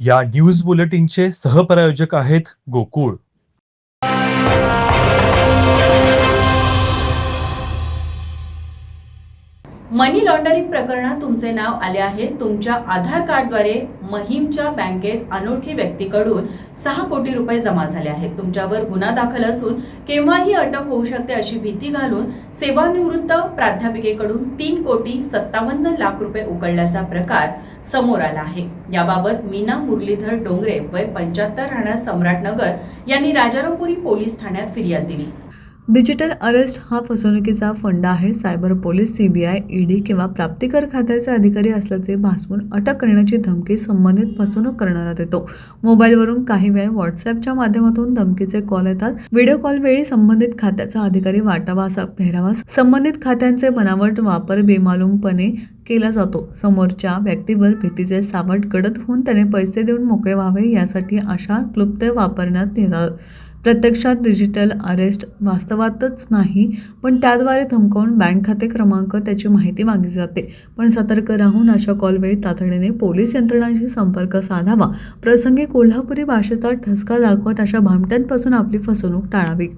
या न्यूज बुलेटिनचे सहप्रायोजक आहेत गोकुळ. मनी लॉन्डरिंग प्रकरणात तुमचे नाव आले आहे. तुमच्या आधार कार्डद्वारे महिमच्या बँकेत अनोळखी व्यक्तीकडून सहा कोटी रुपये जमा झाले आहेत. तुमच्यावर गुन्हा दाखल असून केव्हाही अटक होऊ शकते अशी भीती घालून सेवानिवृत्त प्राध्यापिकेकडून तीन कोटी सत्तावन्न लाख रुपये उकळल्याचा प्रकार समोर आला आहे. याबाबत मीना मुरलीधर डोंगरे वय पंच्याहत्तर राहणार सम्राटनगर यांनी राजारामपुरी पोलीस ठाण्यात फिर्याद दिली. डिजिटल अरेस्ट हा फसवणुकीचा फंड आहे. सायबर पोलीस सीबीआय ईडी किंवा प्राप्तिकर खात्याचे अधिकारी असल्याचे भासवून अटक करण्याची धमकी संबंधित फसवणूक करणारा देतो मोबाईलवरून काही वेळ व्हॉट्सअपच्या माध्यमातून धमकीचे कॉल येतात. व्हिडिओ कॉल वेळी संबंधित खात्याचा अधिकारी वाटावा असा पेहरावा संबंधित खात्यांचे बनावट वापर बेमालूमपणे केला जातो. समोरच्या व्यक्तीवर भीतीचे सावट गडद होऊन त्याने पैसे देऊन मोकळे व्हावे यासाठी अशा क्लुप्त वापरण्यात येतात. प्रत्यक्षात डिजिटल अरेस्ट वास्तवातच नाही पण त्याद्वारे धमकावून बँक खाते क्रमांक त्याची माहिती मागली जाते. पण सतर्क राहून अशा कॉलवेळी तातडीने पोलीस यंत्रणांशी संपर्क साधावा. प्रसंगी कोल्हापुरी भाषेचा ठसका दाखवत अशा भामट्यांपासून आपली फसवणूक टाळावी.